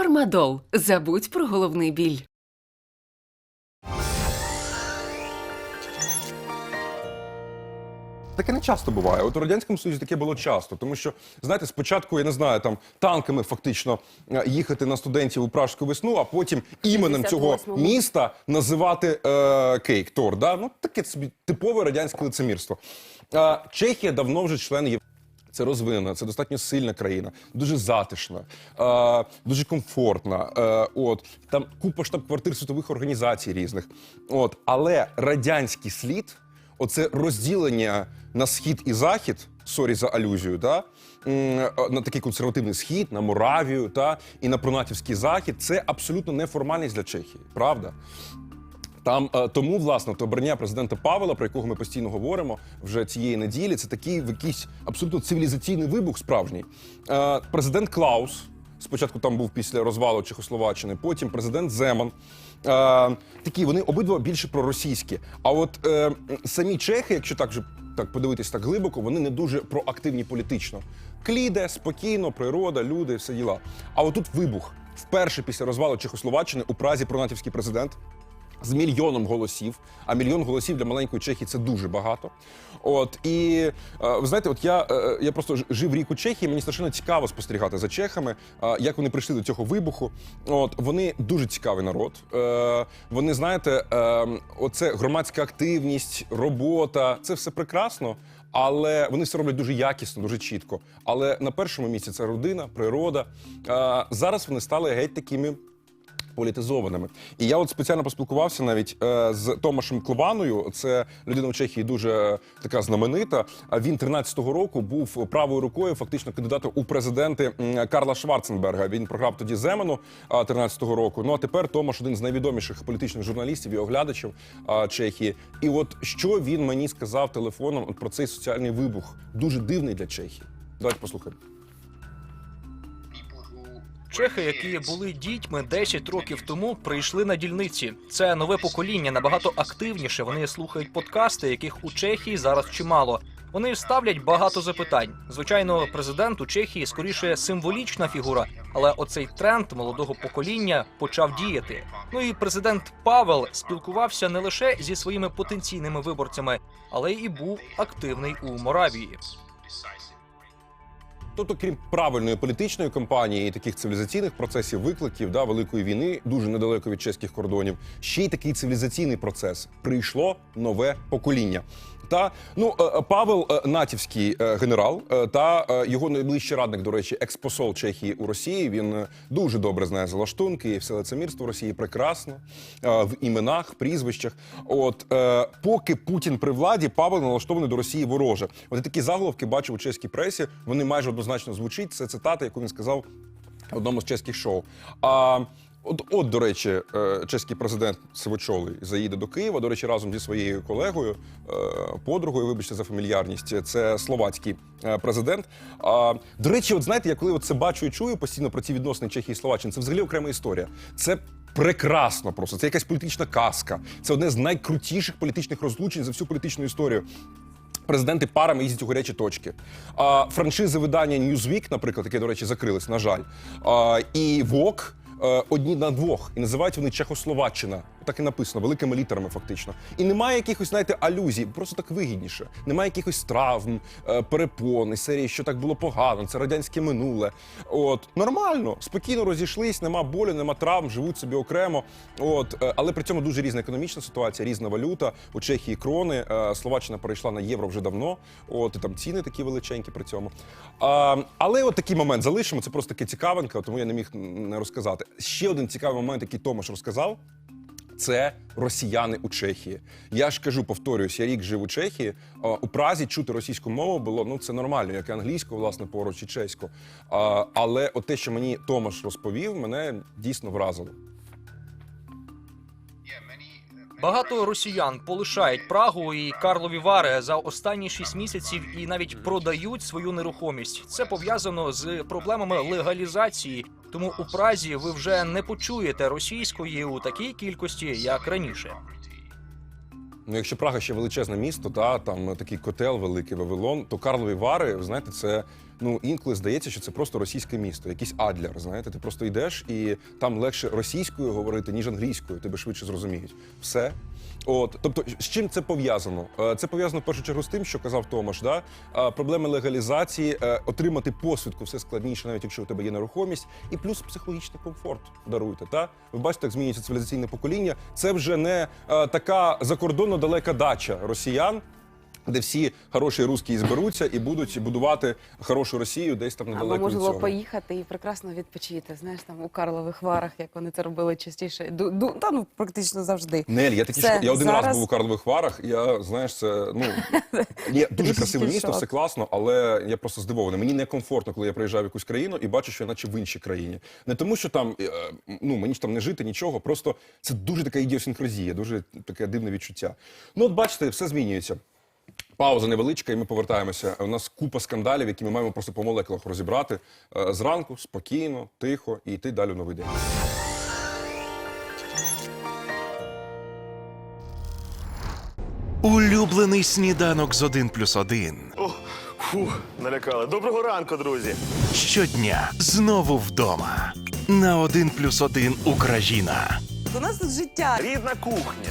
Фармадол. Забудь про головний біль. Таке не часто буває. От у радянському союзі таке було часто, тому що знаєте, спочатку я не знаю, там танками фактично е, їхати на студентів у пражську весну, а потім іменем цього 58-му. міста називати е, кейк Тор. Да? Ну таке собі типове радянське лицемірство. Е, Чехія давно вже член Європейського це розвинена, це достатньо сильна країна, дуже затишна, е, дуже комфортна. Е, от там купа штаб-квартир світових організацій різних. От, але радянський слід, оце розділення на схід і захід. Сорі за алюзію, да? на такий консервативний схід, на Моравію та і на пронатівський захід. Це абсолютно неформальність для Чехії, правда? Там е, тому власне то обрання президента Павла, про якого ми постійно говоримо вже цієї неділі. Це такий якийсь абсолютно цивілізаційний вибух справжній. Е, президент Клаус. Спочатку там був після розвалу Чехословаччини, потім президент Земан. Е, такі вони обидва більше проросійські. А от самі чехи, якщо так же так подивитись так глибоко, вони не дуже проактивні політично. Кліде, спокійно, природа, люди, все діла. А отут вибух. Вперше після розвалу Чехословаччини у Празі пронатівський президент з мільйоном голосів. А мільйон голосів для маленької Чехії це дуже багато. От і е, ви знаєте, от я, е, я просто жив рік у Чехії. Мені страшенно цікаво спостерігати за чехами, е, як вони прийшли до цього вибуху. От вони дуже цікавий народ. Е, Вони знаєте, е, оце громадська активність, робота це все прекрасно. Але вони все роблять дуже якісно, дуже чітко. Але на першому місці це родина, природа. Е, Зараз вони стали геть такими політизованими. І я от спеціально поспілкувався навіть е, з Томашем Клобаною. Це людина в Чехії дуже е, така знаменита. Він 13-го року був правою рукою фактично кандидата у президенти Карла Шварценберга. Він програв тоді Земану а, 13-го року. Ну а тепер Томаш один з найвідоміших політичних журналістів і оглядачів Чехії. І от що він мені сказав телефоном про цей соціальний вибух, дуже дивний для Чехії. Давайте послухаємо. Чехи, які були дітьми 10 років тому, прийшли на дільниці. Це нове покоління набагато активніше. Вони слухають подкасти, яких у Чехії зараз чимало. Вони ставлять багато запитань. Звичайно, президент у Чехії скоріше символічна фігура, але оцей тренд молодого покоління почав діяти. Ну і президент Павел спілкувався не лише зі своїми потенційними виборцями, але і був активний у Моравії. Тобто, крім правильної політичної кампанії і таких цивілізаційних процесів, викликів да, великої війни, дуже недалеко від чеських кордонів, ще й такий цивілізаційний процес. Прийшло нове покоління. Та ну е, е, Павел е, Натівський генерал та його найближчий радник, до речі, експосол Чехії у Росії. Він дуже добре знає залаштунки і все лицемірство Росії прекрасно в іменах, прізвищах. От поки Путін при владі, Павел налаштований до Росії вороже. От такі заголовки бачив у чеській пресі. Вони майже однозначно звучить. Це цитата, яку він сказав в одному з чеських шоу. А от, от, до речі, е, чеський президент Сивочолий заїде до Києва. До речі, разом зі своєю колегою, е, подругою, вибачте за фамільярність. Це словацький е, президент. До речі, от знаєте, я коли от це бачу і чую постійно про ці відносини Чехії і Словаччини, це взагалі окрема історія. Це прекрасно просто. Це якась політична казка. Це одне з найкрутіших політичних розлучень за всю політичну історію. Президенти парами їздять у гарячі точки. А, франшизи видання Newsweek, наприклад, яке, до речі, закрились, на жаль, а, і Vogue е, одні на двох. І називають вони Чехословаччина. Так і написано, великими літерами, фактично. І немає якихось, знаєте, алюзій, просто так вигідніше. Немає якихось травм, е, перепон, із серії, що так було погано, це радянське минуле. От нормально, спокійно розійшлись, нема болю, нема травм, живуть собі окремо. От, е, але при цьому дуже різна економічна ситуація, різна валюта. У Чехії крони. е, Словаччина перейшла на євро вже давно. От і там ціни такі величенькі при цьому. А, але от такий момент залишимо. Це просто таке цікавинка, тому я не міг не розказати. Ще один цікавий момент, який Томаш розказав. Це росіяни у Чехії. Я ж кажу, повторююсь, я рік жив у Чехії. У Празі чути російську мову було ну це нормально, як і англійську, власне, поруч і чеську. Але от те, що мені Томаш розповів, мене дійсно вразило. Багато росіян полишають Прагу і Карлові Вари за останні шість місяців і навіть продають свою нерухомість. Це пов'язано з проблемами легалізації. Тому у Празі ви вже не почуєте російської у такій кількості, як раніше. Ну, якщо Прага ще величезне місто, та там такий котел великий Вавилон, то Карлові Вари, ви знаєте, це ну інколи здається, що це просто російське місто, якийсь Адлер. Знаєте, ти просто йдеш і там легше російською говорити, ніж англійською. Тебе швидше зрозуміють. Все. От, тобто, з чим це пов'язано? Е, Це пов'язано в першу чергу з тим, що казав Томаш. Да? Е, Проблеми легалізації, е, отримати посвідку все складніше, навіть якщо у тебе є нерухомість, і плюс психологічний комфорт даруйте. Та ви бачите, як змінюється цивілізаційне покоління. Це вже не така закордонно далека дача росіян. Де всі хороші русські зберуться і будуть будувати хорошу Росію десь там недалеко Або від цього. поїхати і прекрасно відпочити. Знаєш, там у Карлових Варах, як вони це робили частіше. Ду, ду, та ну практично завжди. Нель, я такі я один раз був у Карлових Варах. Я знаєш, це ну є дуже красиве місто, все класно, але я просто здивований. Мені некомфортно, коли я приїжджаю в якусь країну і бачу, що я наче в іншій країні. Не тому, що там е, ну мені ж там не жити, нічого. Просто це дуже така ідіосінкразія, дуже таке дивне відчуття. Ну, от бачите, все змінюється. Пауза невеличка, і ми повертаємося. У нас купа скандалів, які ми маємо просто по молекулах розібрати Е, зранку, спокійно, тихо і йти далі в новий день. Улюблений сніданок з 1 плюс 1. О, фу, налякали. Доброго ранку, друзі. Щодня знову вдома. На 1 плюс 1 Україна У нас тут життя. Рідна кухня,